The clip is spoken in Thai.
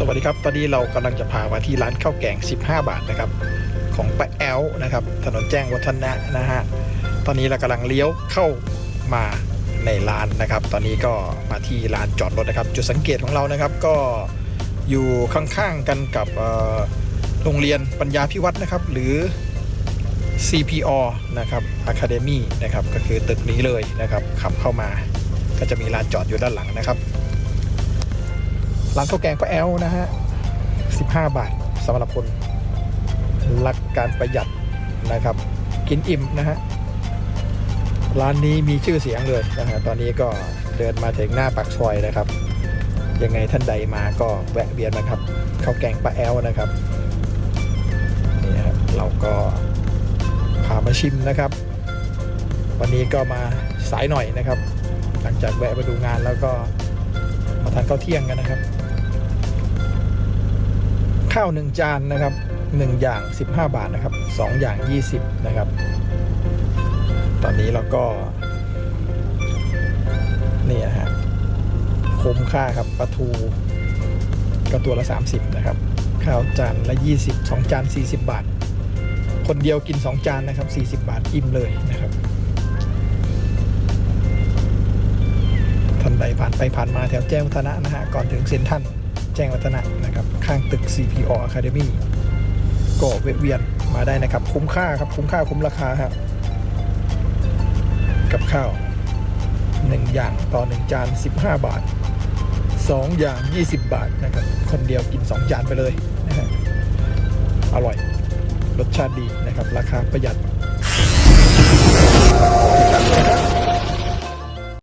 สวัสดีครับ ตอนนี้เรากำลังจะพามาที่ร้านข้าวแกง 15 บาทนะครับ ของป้าแอลนะครับ ถนนแจ้งวัฒนะนะฮะ ตอนนี้เรากำลังเลี้ยวเข้ามาในร้านนะครับ ตอนนี้ก็มาที่ลานจอดรถนะครับ จุดสังเกตของเรานะครับ ก็อยู่ข้างๆกันกับโรงเรียนปัญญาพิวัตรนะครับ หรือ CPO นะครับ Academy นะครับ ก็คือตึกนี้เลยนะครับ ขับเข้ามา ก็จะมีลานจอดอยู่ด้านหลังนะครับ ร้านข้าวแกงป้าแอลนะฮะ 15 บาทสำหรับคนรักการประหยัดนะครับ กินอิ่มนะฮะ ร้านนี้มีชื่อเสียงเลยนะฮะ ตอนนี้ก็เดินมาถึงหน้าปากซอยนะครับ ยังไงท่านใดมาก็แวะเวียนนะครับข้าวแกงป้าแอลนะครับนี่นะครับเราก็พามาชิมนะครับ วันนี้ก็มาสายหน่อยนะครับ หลังจากแวะไปดูงานแล้วก็ มาทานข้าวเที่ยงกันนะครับ ข้าวหนึ่งจานนะครับหนึ่งอย่าง 15 บาทนะครับสองอย่าง 20 นะครับ ตอนนี้เราก็ นี่นะฮะคุ้มค่าครับปลาทูก็ตัวละ 30 นะครับ ข้าวจานละ 20 2 จาน 40 บาท คนเดียวกิน 2 จานนะครับ 40 บาทอิ่มเลยนะครับ ไปผ่านมาแถวแจ้งวัฒนะนะฮะ ก่อนถึงเซ็นทรัลแจ้งวัฒนะนะครับ ข้างตึก CPO Academy ก็แวเวียนมาได้นะครับ คุ้มค่าครับ คุ้มค่าคุ้มราคาครับ กับข้าว 1 อย่างต่อ 1 จาน 15 บาท 2 อย่าง 20 บาทนะครับ คนเดียวกิน 2 จานไปเลยนะฮะอร่อย รสชาติดีนะครับ ราคาประหยัด